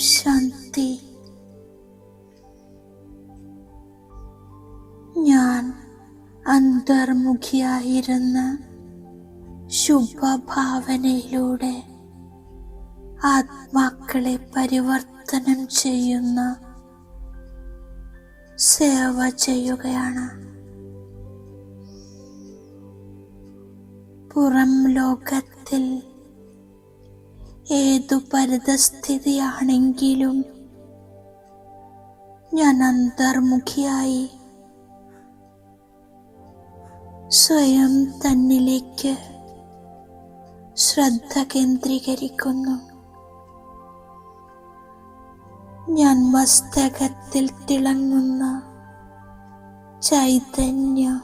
ശാന്തി. ഞാൻ അന്തർമുഖിയായിരുന്ന ശുഭഭാവനയിലൂടെ ആത്മാക്കളെ പരിവർത്തനം ചെയ്യുന്ന സേവ ചെയ്യുകയാണ്. പുറം ലോകത്തിൽ ഏതു പരിതസ്ഥിതിയാണെങ്കിലും ഞാൻ അന്തർമുഖിയായി സ്വയം തന്നിലേക്ക് ശ്രദ്ധ കേന്ദ്രീകരിക്കുന്നു. ഞാൻ മസ്തകത്തിൽ തിളങ്ങുന്ന ചൈതന്യ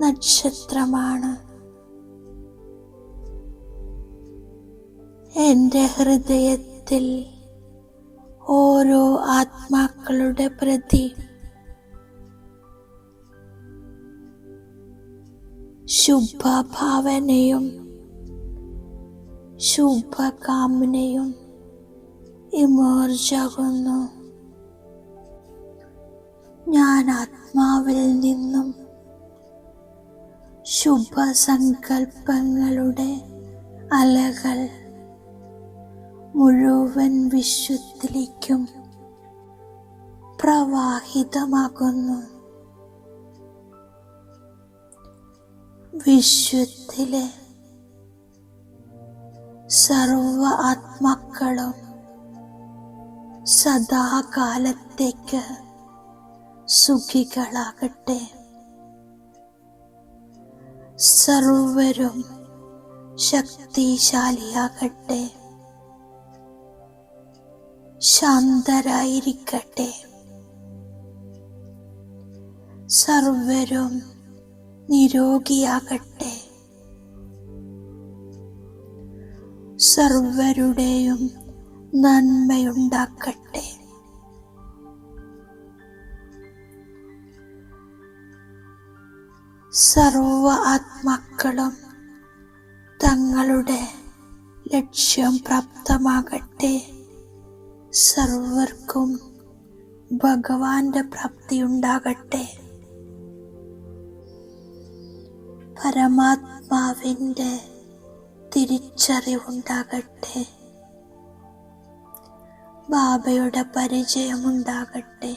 നക്ഷത്രമാണ്. എന്റെ ഹൃദയത്തിൽ ഓരോ ആത്മാക്കളുടെ പ്രതി. ശുഭഭാവനയും ശുഭകാമനയും ഇമോർജാകുന്നു. ഞാൻ ആത്മാവിൽ നിന്നും ശുഭസങ്കൽപ്പങ്ങളുടെ അലകൾ മുഴുവൻ വിശ്വത്തിലേക്കും പ്രവാഹിതമാകുന്നു. വിശ്വത്തിലെ സർവ ആത്മാക്കളും സദാകാലത്തേക്ക് സുഖികളാകട്ടെ. സർവരും ശക്തിശാലിയാകട്ടെ. ശാന്തരായിരിക്കട്ടെ. സർവരും നിരോഗിയാകട്ടെ. സർവരുടെയും നന്മയുണ്ടാക്കട്ടെ. സർവ ആത്മാക്കളും തങ്ങളുടെ ലക്ഷ്യം പ്രാപ്തമാകട്ടെ. സർവർക്കും ഭഗവാന്റെ പ്രാപ്തിയുണ്ടാകട്ടെ. പരമാത്മാവിന്റെ തിരിച്ചറിവുണ്ടാകട്ടെ. ബാബയുടെ പരിചയമുണ്ടാകട്ടെ.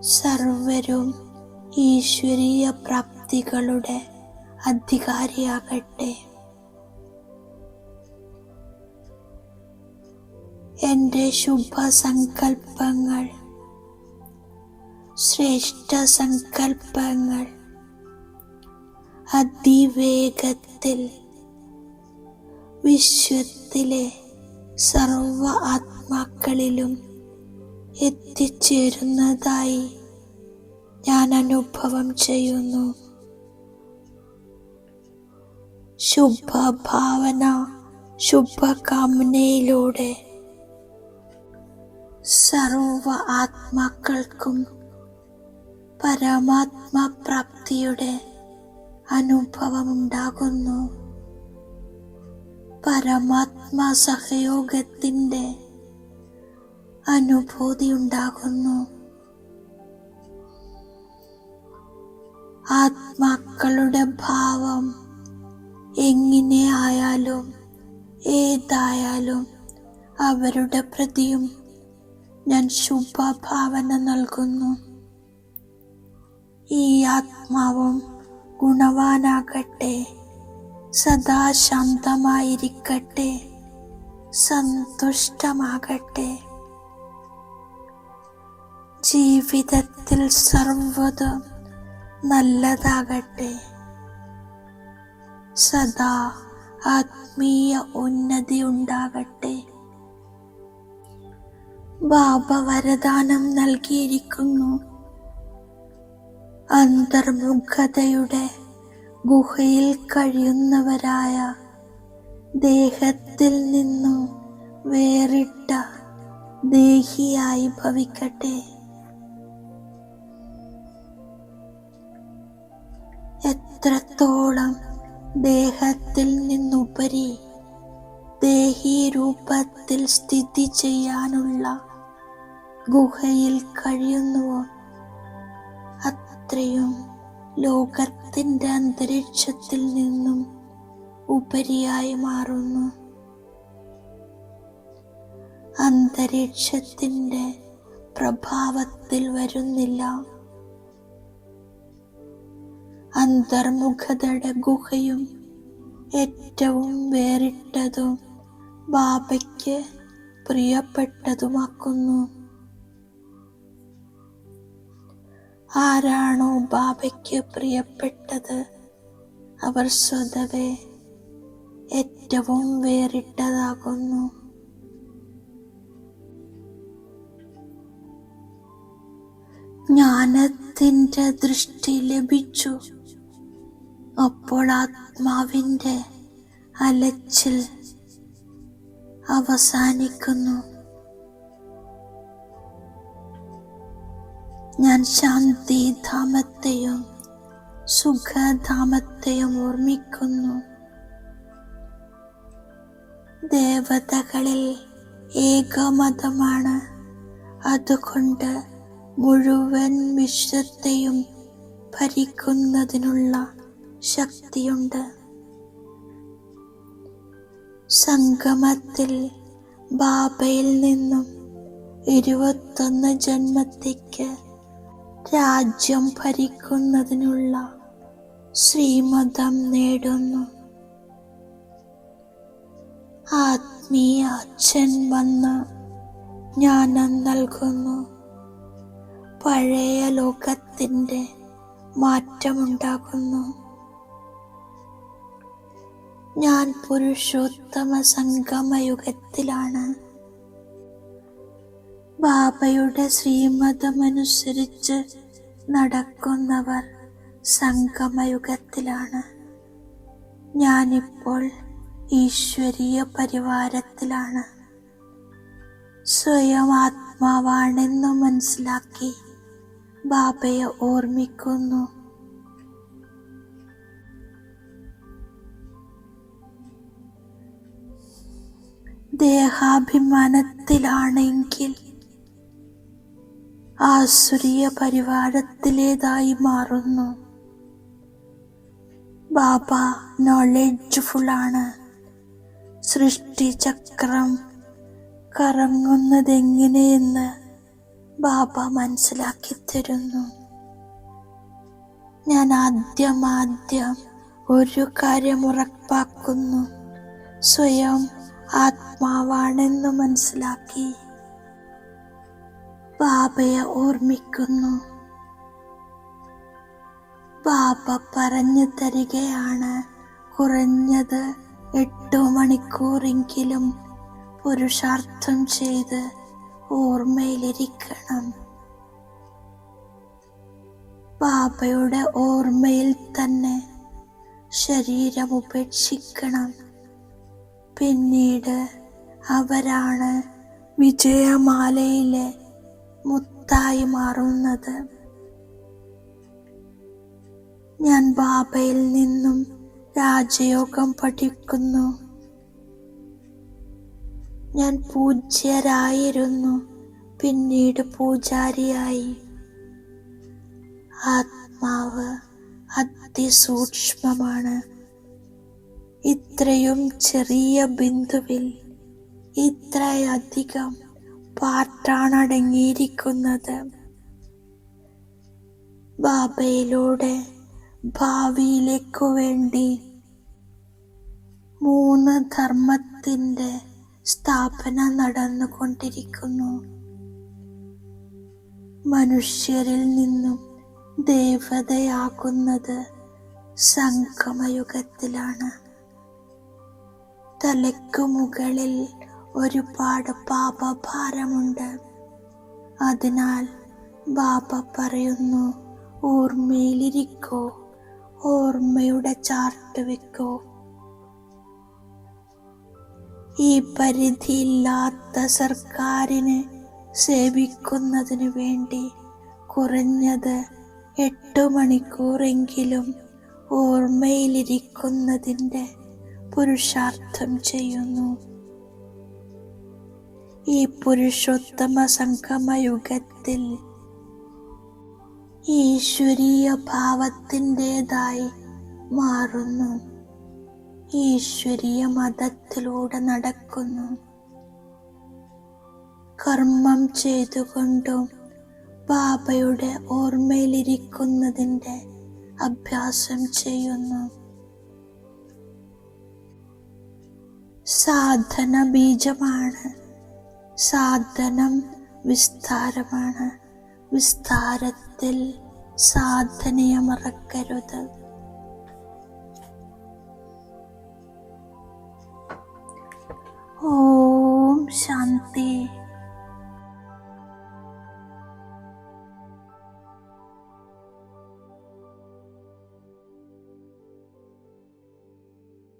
സർവരും ഈശ്വരീയ പ്രാപ്തികളുടെ അധികാരിയാകട്ടെ. എന്റെ ശുഭസങ്കൽപ്പങ്ങൾ ശ്രേഷ്ഠ സങ്കൽപ്പങ്ങൾ അതിവേഗത്തിൽ വിശ്വത്തിലെ സർവ ആത്മാക്കളിലും എത്തിച്ചേരുന്നതായി ഞാൻ അനുഭവം ചെയ്യുന്നു. ശുഭഭാവന ശുഭകാമനയിലൂടെ സർവ ആത്മാക്കൾക്കും പരമാത്മപ്രാപ്തിയുടെ അനുഭവമുണ്ടാകുന്നു. പരമാത്മാ സഹയോഗത്തിന്റെ അനുഭൂതി ഉണ്ടാകുന്നു ആത്മാക്കളുടെ ഭാവം എങ്ങനെ ആയാലും ഏതായാലും അവരുടെ പ്രതിയും ഞാൻ ശുഭഭാവന നൽകുന്നു. ഈ ആത്മാവും ഗുണവാനാകട്ടെ. സദാ ശാന്തമായിരിക്കട്ടെ സന്തുഷ്ടമാകട്ടെ. ജീവിതത്തിൽ സർവതും നല്ലതാകട്ടെ. സദാ ആത്മീയ ഉന്നതി ഉണ്ടാകട്ടെ. ബാബ വരദാനം നൽകിയിരിക്കുന്നു. അന്തർമുഖതയുടെ ഗുഹയിൽ കഴിയുന്നവരായ ദേഹത്തിൽ നിന്നു വേറിട്ട ദേഹിയായി ഭവിക്കട്ടെ. എത്രത്തോളം ദേഹത്തിൽ നിന്നുപരി ദേഹി ദേഹി രൂപത്തിൽ സ്ഥിതി ചെയ്യാനുള്ള ഗുഹയിൽ കഴിയുന്നുവോ? അത്രയും ലോകത്തിന്റെ അന്തരീക്ഷത്തിൽ നിന്നും ഉപരിയായി മാറുന്നു. അന്തരീക്ഷത്തിന്റെ പ്രഭാവത്തിൽ വരുന്നില്ല. അന്തർമുഖതയുടെ ഗുഹയും ഏറ്റവും വേറിട്ടതും ബാബയ്ക്ക് പ്രിയപ്പെട്ടതുമാക്കുന്നു. ആരാണോ ബാബയ്ക്ക് പ്രിയപ്പെട്ടത്? അവർ സ്വതവേ ഏറ്റവും വേറിട്ടതാകുന്നു. ജ്ഞാനത്തിന്റെ ദൃഷ്ടി ലഭിച്ചു. അപ്പോൾ ആത്മാവിന്റെ അലച്ചിൽ അവസാനിക്കുന്നു. ഞാൻ ശാന്തി ശാന്തിധാമത്തെയും സുഖധാമത്തെയും ഓർമ്മിക്കുന്നു. ദേവതകളിൽ ഏകമതമാണ്. അതുകൊണ്ട് മുഴുവൻ വിശ്വത്തെയും ഭരിക്കുന്നതിനുള്ള ശക്തിയുണ്ട്. സംഗമത്തിൽ ബാബയിൽ നിന്നും ഇരുപത്തൊന്ന് ജന്മത്തേക്ക് രാജ്യം ഭരിക്കുന്നതിനുള്ള ശ്രീമതം നേടുന്നു. ആത്മീയ അച്ഛൻ വന്ന് ജ്ഞാനം നൽകുന്നു. പഴയ ലോകത്തിന്റെ മാറ്റമുണ്ടാകുന്നു. ഞാൻ പുരുഷോത്തമ സംഗമയുഗത്തിലാണ് ബാബയുടെ ശ്രീമതമനുസരിച്ച് നടക്കുന്നവർ സംഗമയുഗത്തിലാണ്. ഞാനിപ്പോൾ ഈശ്വരീയ പരിവാരത്തിലാണ്. സ്വയം ആത്മാവാണെന്ന് മനസ്സിലാക്കി ബാബയെ ഓർമ്മിക്കുന്നു. ദേഹാഭിമാനത്തിലാണെങ്കിൽ ആസുരീയ പരിവാരത്തിലേതായി മാറുന്നു. ബാബ ആണ്. സൃഷ്ടിചക്രം കറങ്ങുന്നതെങ്ങനെയെന്ന് ബാബ മനസ്സിലാക്കി തരുന്നു ഞാൻ ആദ്യം ആദ്യം ഒരു കാര്യം ഉറപ്പാക്കുന്നു. സ്വയം ആത്മാവാണെന്ന് മനസ്സിലാക്കി. ബാബയെ ഓർമ്മിക്കുന്നു. ബാബ പറഞ്ഞു തരികയാണ്. കുറഞ്ഞത് എട്ടു മണിക്കൂറെങ്കിലും പുരുഷാർത്ഥം ചെയ്ത് ഓർമ്മയിലിരിക്കണം. ബാബയുടെ ഓർമ്മയിൽ തന്നെ ശരീരം ഉപേക്ഷിക്കണം. പിന്നീട് അവരാണ് വിജയമാലയിലെ മുത്തായി മാറുന്നത്. ഞാൻ ബാബയിൽ നിന്നും രാജയോഗം പഠിക്കുന്നു. ഞാൻ പൂജ്യരായിരുന്നു പിന്നീട് പൂജാരിയായി. ആത്മാവ് അതിസൂക്ഷ്മമാണ്. ഇത്രയും ചെറിയ ബിന്ദുവിൽ ഇത്രയധികം പാർട്ടാണ് അടങ്ങിയിരിക്കുന്നത് ബാബയിലൂടെ ഭാവിയിലേക്കു വേണ്ടി മൂന്ന് ധർമ്മത്തിന്റെ സ്ഥാപന നടന്നുകൊണ്ടിരിക്കുന്നു. മനുഷ്യരിൽ നിന്നും ദേവതയാകുന്നത് സംഗമയുഗത്തിലാണ്. തലയ്ക്കു മുകളിൽ ഒരുപാട് പാപഭാരമുണ്ട്. അതിനാൽ ബാബ പറയുന്നു ഓർമ്മയിലിരിക്കോ ഓർമ്മയുടെ ചാർട്ട് വെക്കോ. ഈ പരിധിയില്ലാത്ത സർക്കാരിനെ സേവിക്കുന്നതിനു വേണ്ടി കുറഞ്ഞത് എട്ട് മണിക്കൂറെങ്കിലും ഓർമ്മയിലിരിക്കുന്നതിന്റെ പുരുഷാർത്ഥം ചെയ്യുന്നു. ഈ പുരുഷോത്തമ സംഗമയുഗത്തിൽ ഈശ്വരീയ ഭാവത്തിന്റെതായി മാറുന്നു. ഈശ്വരീയ മതത്തിലൂടെ നടക്കുന്നു. കർമ്മം ചെയ്തുകൊണ്ടും ബാബയുടെ ഓർമ്മയിലിരിക്കുന്നതിന്റെ അഭ്യാസം ചെയ്യുന്നു. സാധന ബീജമാണ് സാധനം വിസ്താരമാണ്. വിസ്താരത്തിൽ സാധനയെ മറക്കരുത് ഓം ശാന്തി.